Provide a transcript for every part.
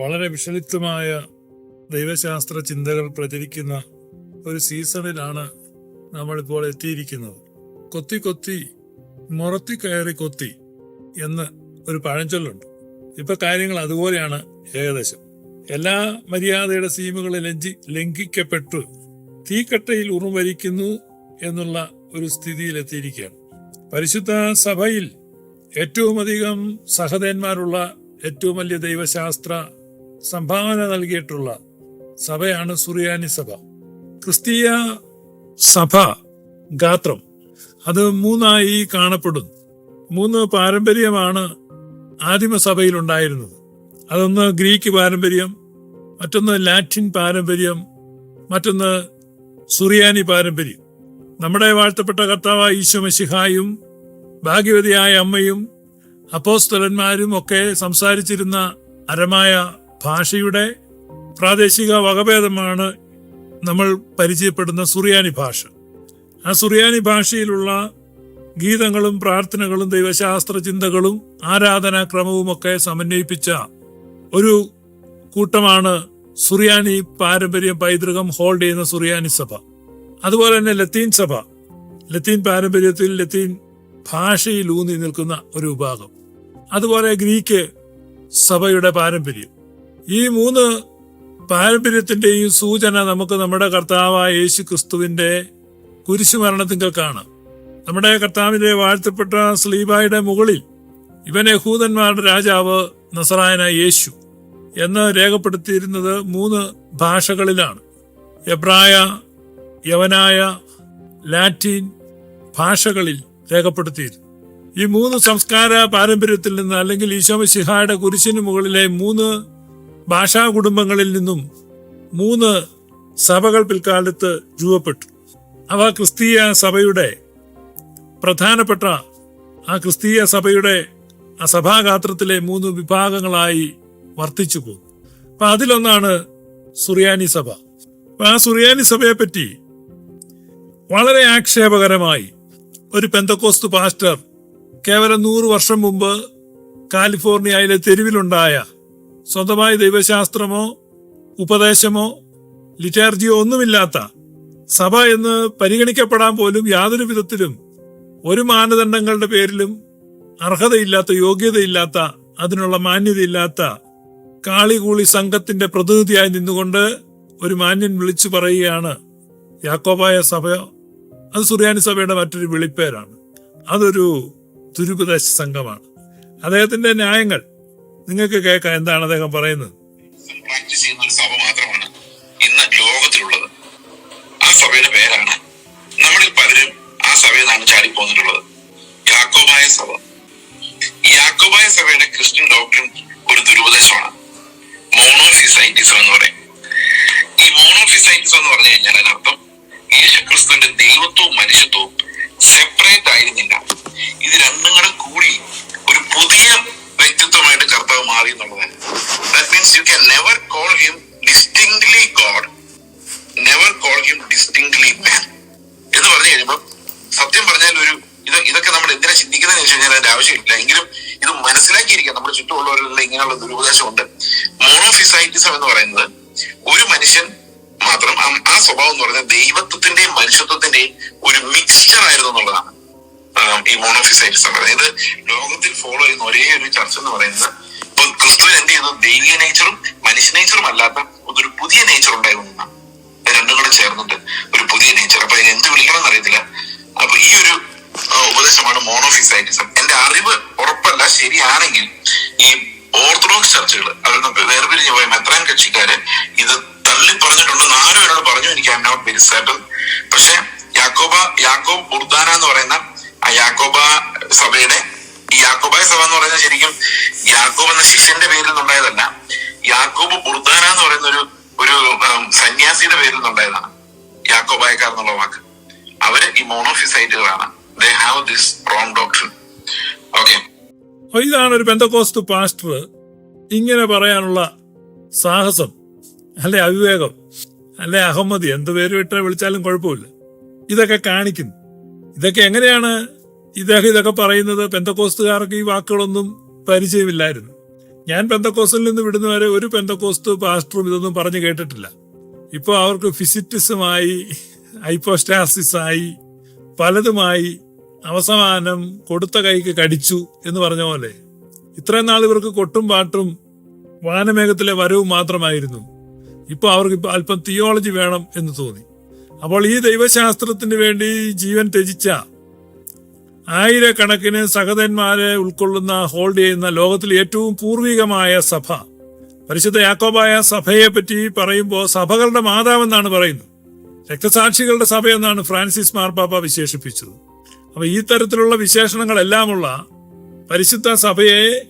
വളരെ വിഷലിപ്തമായ ദൈവശാസ്ത്ര ചിന്തകൾ പ്രചരിക്കുന്ന ഒരു സീസണിലാണ് നമ്മളിപ്പോൾ എത്തിയിരിക്കുന്നത്. കൊത്തി കൊത്തി മുറത്തി കയറി കൊത്തി എന്ന് ഒരു പഴഞ്ചൊല്ലുണ്ട്. ഇപ്പൊ കാര്യങ്ങൾ അതുപോലെയാണ് ഏകദേശം. എല്ലാ മര്യാദയുടെ സീമുകളെ ലഞ്ചി ലംഘിക്കപ്പെട്ടു തീക്കട്ടയിൽ ഉറുമരിക്കുന്നു എന്നുള്ള ഒരു സ്ഥിതിയിലെത്തിയിരിക്കുകയാണ് പരിശുദ്ധ സഭയിൽ ഏറ്റവും അധികം സഹതന്മാരുള്ള ഏറ്റവും വലിയ ദൈവശാസ്ത്ര സംഭാവന നൽകിയിട്ടുള്ള സഭയാണ് സുറിയാനി സഭ. ക്രിസ്തീയ സഭ ഗാത്രം അത് മൂന്നായി കാണപ്പെടുന്നു. മൂന്ന് പാരമ്പര്യമാണ് ആദിമസഭയിൽ ഉണ്ടായിരുന്നത്. അതൊന്ന് ഗ്രീക്ക് പാരമ്പര്യം മറ്റൊന്ന് ലാറ്റിൻ പാരമ്പര്യം മറ്റൊന്ന് സുറിയാനി പാരമ്പര്യം. നമ്മുടെ വാഴ്ത്തപ്പെട്ട കർത്താവ് ഈശോ മഷിഹായും ഭാഗ്യവതിയായ അമ്മയും അപ്പോസ്തലന്മാരും ഒക്കെ സംസാരിച്ചിരുന്ന അരമായ ഭാഷയുടെ പ്രാദേശിക വകഭേദമാണ് നമ്മൾ പരിചയപ്പെടുന്ന സുറിയാനി ഭാഷ. ആ സുറിയാനി ഭാഷയിലുള്ള ഗീതങ്ങളും പ്രാർത്ഥനകളും ദൈവശാസ്ത്ര ചിന്തകളും ആരാധനാക്രമവും ഒക്കെ സമന്വയിപ്പിച്ച ഒരു കൂട്ടമാണ് സുറിയാനി പാരമ്പര്യം പൈതൃകം ഹോൾഡ് ചെയ്യുന്ന സുറിയാനി സഭ. അതുപോലെ തന്നെ ലത്തീൻ സഭ. ലത്തീൻ പാരമ്പര്യത്തിൽ ലത്തീൻ ഭാഷയിൽ ഊന്നി നിൽക്കുന്ന ഒരു വിഭാഗം. അതുപോലെ ഗ്രീക്ക് സഭയുടെ പാരമ്പര്യം. ഈ മൂന്ന് പാരമ്പര്യത്തിന്റെയും സൂചന നമുക്ക് നമ്മുടെ കർത്താവായ യേശു ക്രിസ്തുവിന്റെ കുരിശുമരണത്തിങ്കൽ കാണാം. നമ്മുടെ കർത്താവിന്റെ വാഴ്ത്തപ്പെട്ട സ്ലീബായുടെ മുകളിൽ ഇവൻ യഹൂദന്മാരുടെ രാജാവ് നസറായന യേശു എന്ന് രേഖപ്പെടുത്തിയിരുന്നത് മൂന്ന് ഭാഷകളിലാണ്. എബ്രായ യവനായ ലാറ്റിൻ ഭാഷകളിൽ രേഖപ്പെടുത്തിയിരുന്നു. ഈ മൂന്ന് സംസ്കാര പാരമ്പര്യത്തിൽ നിന്ന് അല്ലെങ്കിൽ ഈശോമിശിഹായുടെ കുരിശിന് മുകളിലെ മൂന്ന് ഭാഷാ കുടുംബങ്ങളിൽ നിന്നും മൂന്ന് സഭകൾ പിൽക്കാലത്ത് രൂപപ്പെട്ടു. അവ ക്രിസ്തീയ സഭയുടെ പ്രധാനപ്പെട്ട ആ ക്രിസ്തീയ സഭയുടെ ആ സഭാഗാത്രത്തിലെ മൂന്ന് വിഭാഗങ്ങളായി വർത്തിച്ചു പോകും അപ്പൊ അതിലൊന്നാണ് സുറിയാനി സഭ. അപ്പൊ ആ സുറിയാനി സഭയെ പറ്റി വളരെ ആക്ഷേപകരമായി ഒരു പെന്തക്കോസ്തു പാസ്റ്റർ കേവലം നൂറ് വർഷം മുമ്പ് കാലിഫോർണിയയിലെ തെരുവിലുണ്ടായ സ്വന്തമായി ദൈവശാസ്ത്രമോ ഉപദേശമോ ലിറ്റാർജിയോ ഒന്നുമില്ലാത്ത സഭ എന്ന് പരിഗണിക്കപ്പെടാൻ പോലും യാതൊരു വിധത്തിലും ഒരു മാനദണ്ഡങ്ങളുടെ പേരിലും അർഹതയില്ലാത്ത യോഗ്യതയില്ലാത്ത അതിനുള്ള മാന്യതയില്ലാത്ത കാളികൂളി സംഘത്തിന്റെ പ്രതിനിധിയായി നിന്നുകൊണ്ട് ഒരു മാന്യൻ വിളിച്ചു പറയുകയാണ് യാക്കോബായ സഭ. അത് സുറിയാനി സഭയുടെ മറ്റൊരു വിളിപ്പേരാണ്. അതൊരു ദുരുപദേശ സംഘമാണ്. അദ്ദേഹത്തിന്റെ ന്യായങ്ങൾ നിങ്ങൾക്ക് കേൾക്കാം എന്താണ് അദ്ദേഹം പറയുന്നത്? ഇങ്ങനെയുള്ള ദുരുപദേശമുണ്ട് മോണോഫിസൈറ്റിസം എന്ന് പറയുന്നത് ഒരു മനുഷ്യൻ മാത്രം ആ- സ്വഭാവം എന്ന് പറയുന്നത് ദൈവത്വത്തിന്റെയും മനുഷ്യത്വത്തിന്റെയും ഒരു മിക്സ്ചർ ആയിരുന്നു എന്നുള്ളതാണ്. ഈ മോണോഫിസൈറ്റിസം അതായത് ലോകത്തിൽ ഫോളോ ചെയ്യുന്ന ഒരേ ഒരു ചർച്ച എന്ന് പറയുന്നത് ഇപ്പൊ ക്രിസ്തുവിന് എന്ത് ചെയ്തു? ദൈവിക നേച്ചറും മനുഷ്യ നേച്ചറും അല്ലാത്ത ഒരു പുതിയ നേച്ചർ ഉണ്ടായിരുന്നു രണ്ടും കൂടെ ചേർന്നിട്ട് ഒരു പുതിയ നേച്ചർ അപ്പൊ അതിന് എന്ത് വിളിക്കണം എന്നറിയത്തില്ല അപ്പൊ ഈ ഒരു ഉപദേശമാണ് മോണോഫിസൈറ്റിസം എന്റെ അറിവ് ഉറപ്പല്ല ശരിയാണെങ്കിൽ ഈ ഓർത്തഡോക്സ് ചർച്ചകൾ. അവരുടെ വേർപിരിഞ്ഞു പോയ. മെത്രാൻ കക്ഷിക്കാര് ഇത് തള്ളി പറഞ്ഞിട്ടുണ്ട് ആരും പറഞ്ഞു. എനിക്ക് ഐ നോട്ട് വെരി സർട്ടൺ പക്ഷെ യാക്കോബ യാക്കോബ് ബുർദാന എന്ന് പറയുന്ന ആ യാക്കോബ സഭയുടെ ഈ യാക്കോബായ സഭ എന്ന് പറയുന്നത് ശരിക്കും യാക്കോബ് എന്ന ശിഷ്യന്റെ പേരിൽ നിന്നുണ്ടായതല്ല. യാക്കോബ് ബുർദാന എന്ന് പറയുന്ന ഒരു ഒരു സന്യാസിയുടെ പേരിൽ നിന്നുണ്ടായതാണ്. യാക്കോബായക്കാർ എന്നുള്ള വാക്ക്. അവർ ഈ മോണോഫിസൈറ്റുകളാണ് they have this wrong doctor okay ഇതാണ് ഒരു പെന്തക്കോസ്തു പാസ്റ്റർ ഇങ്ങനെ പറയാനുള്ള സാഹസം അല്ലെ അവിവേകം അല്ലെ അഹമ്മദി എന്ത് പേര് വിട്ട വിളിച്ചാലും കുഴപ്പമില്ല. ഇതൊക്കെ കാണിക്കുന്നു. ഇതൊക്കെ എങ്ങനെയാണ് ഇദ്ദേഹം ഇതൊക്കെ പറയുന്നത്? പെന്തക്കോസ്തുകാർക്ക് ഈ വാക്കുകളൊന്നും പരിചയമില്ലായിരുന്നു. ഞാൻ പെന്തക്കോസ്റ്റിൽ നിന്ന് വിടുന്നവരെ ഒരു പെന്തക്കോസ്റ്റ് പാസ്റ്ററും ഇതൊന്നും പറഞ്ഞു കേട്ടിട്ടില്ല. ഇപ്പോൾ അവർക്ക് ഫിസിറ്റിസമായി ഹൈപ്പോസ്റ്റാസിസായി പലതുമായി അവസാനം കൊടുത്ത കൈക്ക് കടിച്ചു എന്ന് പറഞ്ഞ പോലെ ഇത്രയും നാൾ ഇവർക്ക് കൊട്ടും പാട്ടും വാനമേഘത്തിലെ വരവും മാത്രമായിരുന്നു. ഇപ്പൊ അവർക്ക് ഇപ്പൊ അല്പം തിയോളജി വേണം എന്ന് തോന്നി. അപ്പോൾ ഈ ദൈവശാസ്ത്രത്തിന് വേണ്ടി ജീവൻ ത്യജിച്ച ആയിരക്കണക്കിന് സഹതന്മാരെ ഉൾക്കൊള്ളുന്ന ഹോൾഡ് ചെയ്യുന്ന ലോകത്തിലെ ഏറ്റവും പൂർവികമായ സഭ പരിശുദ്ധ യാക്കോബായ സഭയെ പറ്റി പറയുമ്പോൾ സഭകളുടെ മാതാവെന്നാണ് പറയുന്നത്. രക്തസാക്ഷികളുടെ സഭയെന്നാണ് ഫ്രാൻസിസ് മാർപ്പാപ്പ വിശേഷിപ്പിച്ചത്. അപ്പൊ ഈ തരത്തിലുള്ള വിശേഷണങ്ങളെല്ലാമുള്ള പരിശുദ്ധ സഭയെ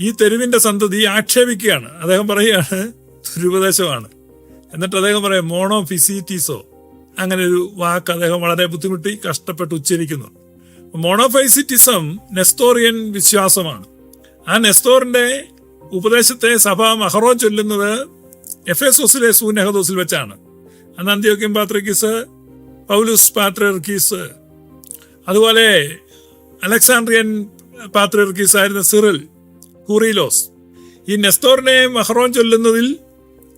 ഈ തെരുവിന്റെ സന്തതി ആക്ഷേപിക്കുകയാണ്. അദ്ദേഹം പറയുകയാണ് ദുരുപദേശമാണ്. എന്നിട്ട് അദ്ദേഹം പറയാം മോണോ ഫിസിറ്റീസോ അങ്ങനെ ഒരു വാക്ക് അദ്ദേഹം വളരെ ബുദ്ധിമുട്ടി കഷ്ടപ്പെട്ട് ഉച്ചരിക്കുന്നു. മോണോഫൈസിറ്റിസം നെസ്തോറിയൻ വിശ്വാസമാണ്. ആ നെസ്തോറിന്റെ ഉപദേശത്തെ സഭ മഹറോ ചൊല്ലുന്നത് എഫ് എസോസിലെ സൂനഹദോസിൽ വെച്ചാണ്. അന്ന് അന്ത്യോക്യം പാത്രക്കീസ് പൗലുസ് പാത്രിയർക്കീസ് അതുപോലെ അലക്സാണ്ട്രിയൻ പാത്രിയർക്കീസ് ആയിരുന്ന സിറിൽ കൂറിലോസ്. ഈ നെസ്തോറിനെ മഹറോൻ ചൊല്ലുന്നതിൽ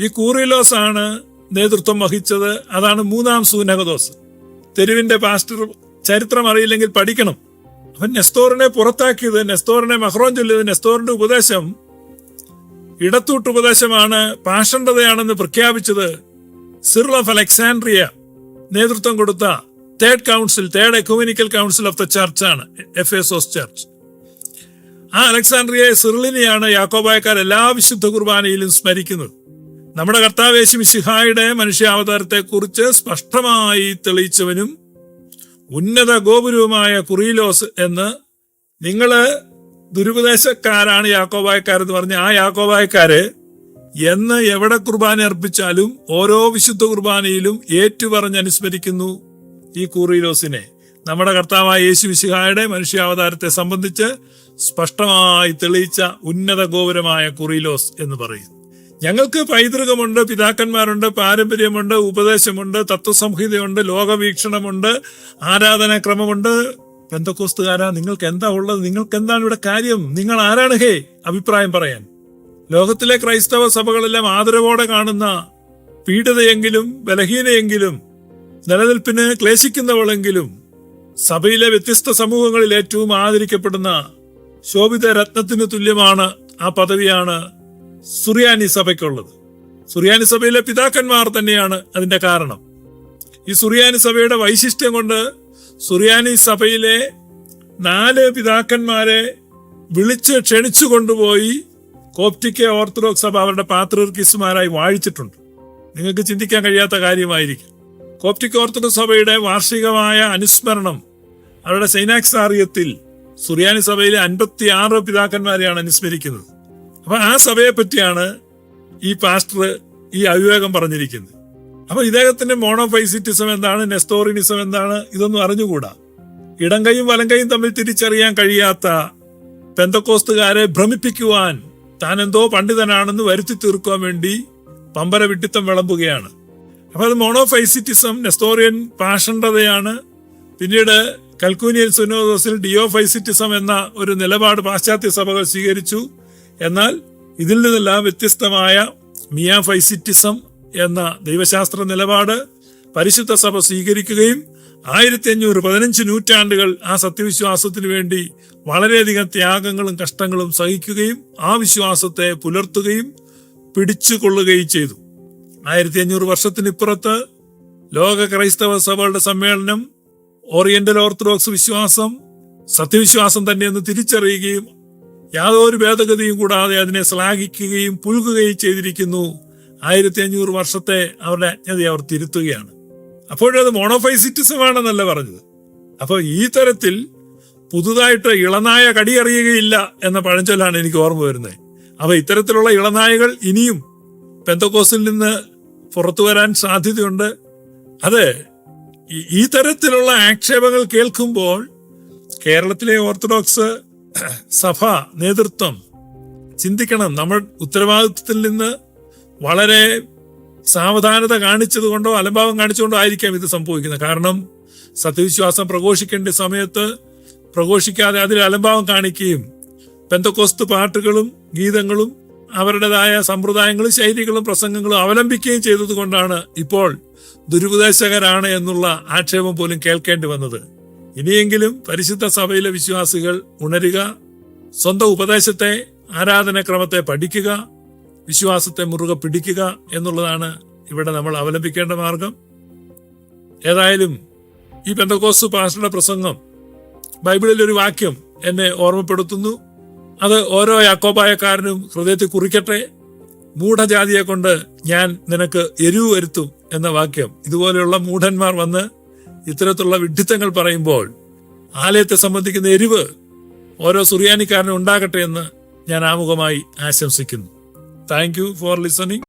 ഈ കൂറിലോസ് ആണ് നേതൃത്വം വഹിച്ചത്. അതാണ് മൂന്നാം സൂനകദോസ്. തെരുവിന്റെ പാസ്റ്റർ ചരിത്രം അറിയില്ലെങ്കിൽ പഠിക്കണം. അവൻ നെസ്തോറിനെ പുറത്താക്കിയത് നെസ്തോറിനെ മഹ്റോൻ ചൊല്ലിയത്. നെസ്തോറിന്റെ ഉപദേശം ഇടത്തൂട്ട് ഉപദേശമാണ് പാഷണ്ഡതയാണെന്ന് പ്രഖ്യാപിച്ചത് സിറിൽ ഓഫ് അലക്സാൻഡ്രിയ നേതൃത്വം കൊടുത്ത third council third ecumenical council of the church ആണ് എഫ് എസോസ് ചർച്ച് ആ അലക്സാൻഡ്രിയ സിറിലിനെയാണ് യാക്കോബായക്കാർ എല്ലാ വിശുദ്ധ കുർബാനയിലും സ്മരിക്കുന്നത്. നമ്മുടെ കർത്താവേശി മിശിഹായുടെ മനുഷ്യാവതാരത്തെക്കുറിച്ച് സ്പഷ്ടമായി തെളിയിച്ചവനും ഉന്നത ഗോപുരവുമായ കുറിയിലോസ് എന്ന് നിങ്ങൾ ദുരുപദേശക്കാരാണ് യാക്കോബായക്കാരെന്ന് പറഞ്ഞ ആ യാക്കോബായക്കാര് എന്ന് എവിടെ കുർബാന അർപ്പിച്ചാലും ഓരോ വിശുദ്ധ കുർബാനയിലും ഏറ്റുപറഞ്ഞ് അനുസ്മരിക്കുന്നു. ഈ കൂറിലോസിനെ നമ്മുടെ കർത്താവായ യേശു വിശിഹായുടെ മനുഷ്യാവതാരത്തെ സംബന്ധിച്ച് സ്പഷ്ടമായി തെളിയിച്ച ഉന്നത ഗോപുരമായ കുറിലോസ് എന്ന് പറയുന്നു ഞങ്ങൾക്ക് പൈതൃകമുണ്ട് പിതാക്കന്മാരുണ്ട് പാരമ്പര്യമുണ്ട് ഉപദേശമുണ്ട് തത്വസംഹിതയുണ്ട് ലോകവീക്ഷണമുണ്ട് ആരാധനാക്രമമുണ്ട്. പെന്തക്കോസ്തുകാരാ നിങ്ങൾക്ക് എന്താ ഉള്ളത്? നിങ്ങൾക്ക് എന്താണ് ഇവിടെ കാര്യം? നിങ്ങൾ ആരാണ് ഹേ അഭിപ്രായം പറയാൻ. ലോകത്തിലെ ക്രൈസ്തവ സഭകളെല്ലാം ആദരവോടെ കാണുന്ന പീഡിതയെങ്കിലും ബലഹീനയെങ്കിലും നിലനിൽപ്പിന് ക്ലേശിക്കുന്നവളെങ്കിലും സഭയിലെ വ്യത്യസ്ത സമൂഹങ്ങളിൽ ഏറ്റവും ആദരിക്കപ്പെടുന്ന ശോഭിത രത്നത്തിന് തുല്യമാണ് ആ പദവിയാണ് സുറിയാനി സഭയ്ക്കുള്ളത്. സുറിയാനി സഭയിലെ പിതാക്കന്മാർ തന്നെയാണ് അതിന്റെ കാരണം. ഈ സുറിയാനി സഭയുടെ വൈശിഷ്ട്യം കൊണ്ട് സുറിയാനി സഭയിലെ നാല് പിതാക്കന്മാരെ വിളിച്ച് ക്ഷണിച്ചു കൊണ്ടുപോയി കോപ്റ്റിക്ക ഓർത്തഡോക്സ് സഭ അവരുടെ പാത്രീർക്കിസുമാരായി വാഴിച്ചിട്ടുണ്ട്. നിങ്ങൾക്ക് ചിന്തിക്കാൻ കഴിയാത്ത കാര്യമായിരിക്കും. കോപ്റ്റിക് ഓർത്തഡോക്സ് സഭയുടെ വാർഷികമായ അനുസ്മരണം അവരുടെ സൈനാക്സാറിയത്തിൽ സുറിയാനി സഭയിലെ അൻപത്തി ആറ് പിതാക്കന്മാരെയാണ് അനുസ്മരിക്കുന്നത്. അപ്പൊ ആ സഭയെ പറ്റിയാണ് ഈ പാസ്റ്റർ ഈ അവിവേകം പറഞ്ഞിരിക്കുന്നത്. അപ്പൊ ഇദ്ദേഹത്തിന്റെ മോണോഫൈസിറ്റിസം എന്താണ് നെസ്തോറിനിസം എന്താണ് ഇതൊന്നും അറിഞ്ഞുകൂടാ. ഇടം കൈയും വലം കൈയും തമ്മിൽ തിരിച്ചറിയാൻ കഴിയാത്ത പെന്തക്കോസ്തുകാരെ ഭ്രമിപ്പിക്കുവാൻ താൻ എന്തോ പണ്ഡിതനാണെന്ന് വരുത്തി തീർക്കുവാൻ വേണ്ടി പമ്പര വിട്ടിത്തം വിളമ്പുകയാണ്. അപ്പൊ അത് മോണോഫൈസിറ്റിസം നെസ്റ്റോറിയൻ പാഷണ്ഡതയാണ് പിന്നീട് കൽക്കൂനിയൻ സുനോദോസിൽ ഡിയോഫൈസിറ്റിസം എന്ന ഒരു നിലപാട് പാശ്ചാത്യ സഭകൾ സ്വീകരിച്ചു. എന്നാൽ ഇതിൽ നിന്നെല്ലാം വ്യത്യസ്തമായ മിയാഫൈസിറ്റിസം എന്ന ദൈവശാസ്ത്ര നിലപാട് പരിശുദ്ധ സഭ സ്വീകരിക്കുകയും ആയിരത്തി അഞ്ഞൂറ് പതിനഞ്ച് നൂറ്റാണ്ടുകൾ ആ സത്യവിശ്വാസത്തിനു വേണ്ടി വളരെയധികം ത്യാഗങ്ങളും കഷ്ടങ്ങളും സഹിക്കുകയും ആ വിശ്വാസത്തെ പുലർത്തുകയും പിടിച്ചുകൊള്ളുകയും ചെയ്തു. ആയിരത്തി അഞ്ഞൂറ് വർഷത്തിനിപ്പുറത്ത് ലോക ക്രൈസ്തവ സഭകളുടെ സമ്മേളനം ഓറിയന്റൽ ഓർത്തഡോക്സ് വിശ്വാസം സത്യവിശ്വാസം തന്നെയെന്ന് തിരിച്ചറിയുകയും യാതൊരു ഭേദഗതിയും കൂടാതെ അതിനെ ശ്ലാഘിക്കുകയും പുൽകുകയും ചെയ്തിരിക്കുന്നു. ആയിരത്തി അഞ്ഞൂറ് വർഷത്തെ അവരുടെ അജ്ഞതയെ അവർ തിരുത്തുകയാണ്. അപ്പോഴത് മോണോഫൈസിറ്റിസം ആണെന്നല്ല പറഞ്ഞത്. അപ്പോൾ ഈ തരത്തിൽ പുതുതായിട്ട് ഇളനായ കടിയറിയുകയില്ല എന്ന പഴഞ്ചൊല്ലാണ് എനിക്ക് ഓർമ്മ വരുന്നത്. അപ്പൊ ഇത്തരത്തിലുള്ള ഇളനായകൾ ഇനിയും പെന്തക്കോസിൽ നിന്ന് പുറത്തു വരാൻ സാധ്യതയുണ്ട്. അതെ ഈ- തരത്തിലുള്ള ആക്ഷേപങ്ങൾ കേൾക്കുമ്പോൾ കേരളത്തിലെ ഓർത്തഡോക്സ് സഭ നേതൃത്വം ചിന്തിക്കണം നമ്മൾ ഉത്തരവാദിത്വത്തിൽ നിന്ന് വളരെ സാവധാനത കാണിച്ചതുകൊണ്ടോ അലംഭാവം കാണിച്ചുകൊണ്ടോ ആയിരിക്കാം ഇത് സംഭവിക്കുന്നത്. കാരണം സത്യവിശ്വാസം പ്രഘോഷിക്കേണ്ട സമയത്ത് പ്രഘോഷിക്കാതെ അതിൽ അലംഭാവം കാണിക്കുകയും പെന്തക്കോസ്ത് പാട്ടുകളും ഗീതങ്ങളും അവരുടേതായ സമ്പ്രദായങ്ങളും ശൈലികളും പ്രസംഗങ്ങളും അവലംബിക്കുകയും ചെയ്തതുകൊണ്ടാണ് ഇപ്പോൾ ദുരുപദേശകരാണ് എന്നുള്ള ആക്ഷേപം പോലും കേൾക്കേണ്ടി വന്നത്. ഇനിയെങ്കിലും പരിശുദ്ധ സഭയിലെ വിശ്വാസികൾ ഉണരുക സ്വന്തം ഉപദേശത്തെ ആരാധനക്രമത്തെ പഠിക്കുക വിശ്വാസത്തെ മുറുകെ പിടിക്കുക എന്നുള്ളതാണ് ഇവിടെ നമ്മൾ അവലംബിക്കേണ്ട മാർഗം. ഏതായാലും ഈ പെന്തക്കോസ് പാസ്റ്ററുടെ പ്രസംഗം ബൈബിളിൽ ഒരു വാക്യം എന്നെ ഓർമ്മപ്പെടുത്തുന്നു. അത് ഓരോ യാക്കോബായക്കാരനും ഹൃദയത്തിൽ കുറിക്കട്ടെ. മൂഢജാതിയെ കൊണ്ട് ഞാൻ നിനക്ക് എരിവ് വരുത്തും എന്ന വാക്യം. ഇതുപോലെയുള്ള മൂഢന്മാർ വന്ന് ഇത്തരത്തിലുള്ള വിഡ്ഢിത്തങ്ങൾ പറയുമ്പോൾ ആലയത്തെ സംബന്ധിക്കുന്ന എരിവ് ഓരോ സുറിയാനിക്കാരനും ഉണ്ടാകട്ടെ എന്ന് ഞാൻ ആമുഖമായി ആശംസിക്കുന്നു. Thank you for listening